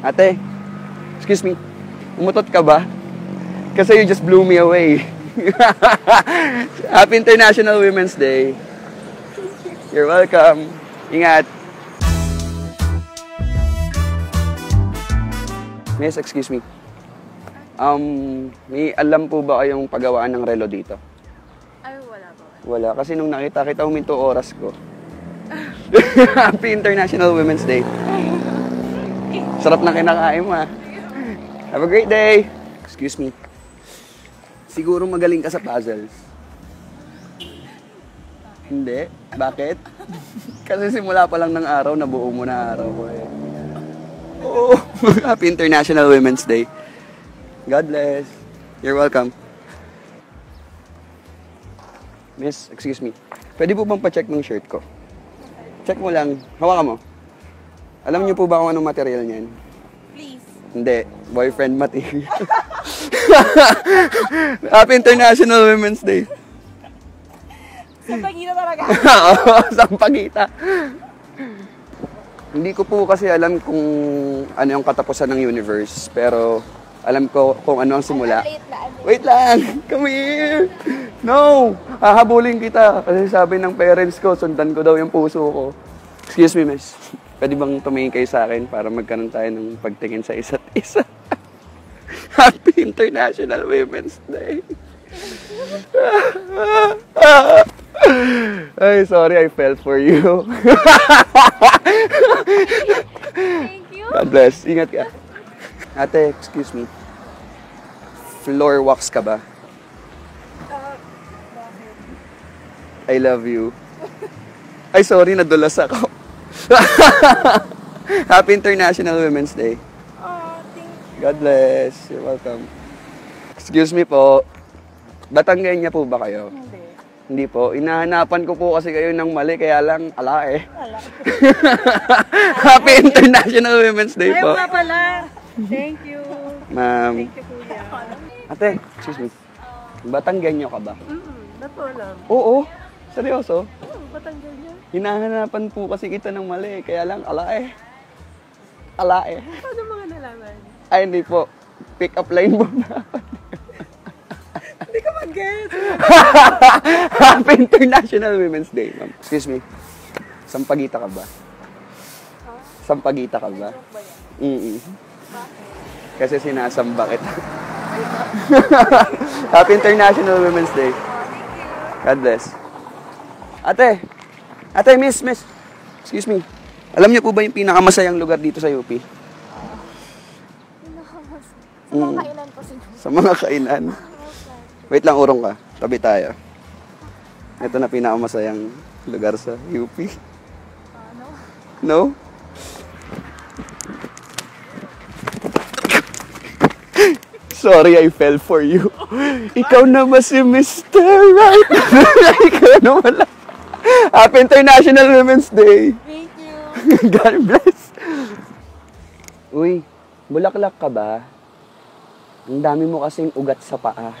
Ate, excuse me, umutot ka ba? Kasi you just blew me away. Happy International Women's Day. You're welcome. Ingat. Miss, excuse me. Um, may alam po ba kayong paggawaan ng relo dito? Ay, wala po. Wala, kasi nung nakita kita huminto oras ko. Happy International Women's Day. Sarap na kinakain mo ah. Have a great day. Excuse me. Siguro magaling ka sa puzzles. Hindi? Bakit? Kasi simula pa lang ng araw, nabuo mo na araw ko eh. Oo. Happy International Women's Day. God bless. You're welcome. Miss, excuse me. Pwede po bang pa-check ng shirt ko? Check mo lang. Hawakan mo. Alam niyo po ba kung anong material niyan? Please. Hindi. Boyfriend material. Happy International Women's Day. Sa pagkita talaga. Oo, sampagita. Hindi ko po kasi alam kung ano yung katapusan ng universe, pero alam ko kung ano ang simula. Wait lang! Come here! No! Hahabulin kita. Kasi sabi ng parents ko, sundan ko daw yung puso ko. Excuse me, miss. Pwede bang tumingin kayo sa akin para magkaroon tayo ng pagtingin sa isa't isa? Happy International Women's Day! Ay, sorry, I fell for you. Thank you. God bless. Ingat ka. Ate, excuse me. Floor wax ka ba? Uh? I love you. Ay, sorry, nadulas ako. Happy International Women's Day. Oh, thank you. God bless. You're welcome. Excuse me po. Batanggenya po ba kayo? Hindi. Hindi po. Inahanapan ko po kasi kayo ng mali, kaya lang, ala eh. Wala. Happy International Women's Day Ayaw po. nga pala. Thank you. Ma'am. Thank you, kuya. Ate, excuse me. Batanggenyo ka ba? Mm-mm. Ba't alam? Oo. Seryoso? Batanggal niya. Hinahanapan po kasi kita ng mali, kaya lang, ala eh. Ala eh. Paano mga nalaman? Ay, hindi po. Pick up line mo na. Hindi ka mag-get. Happy International Women's Day, ma'am. Excuse me. Sampagita ka ba? Sampagita ka ba? Joke ba yan? Mm Kasi sinasamba kita. Happy International Women's Day. God bless. Ate! Ate, miss, miss. Excuse me. Alam niyo po ba yung pinakamasayang lugar dito sa UP? Sa mga kailan po siguro. Sa mga kainan. Wait lang, urong ka. Tabi tayo. Ito na pinakamasayang lugar sa UP. No? Sorry, I fell for you. Ikaw naman si Mr. Right. Ikaw naman lang. Happy International Women's Day. Thank you. God bless. Uy, bulaklak ka ba? Ang dami mo kasing ugat sa paa.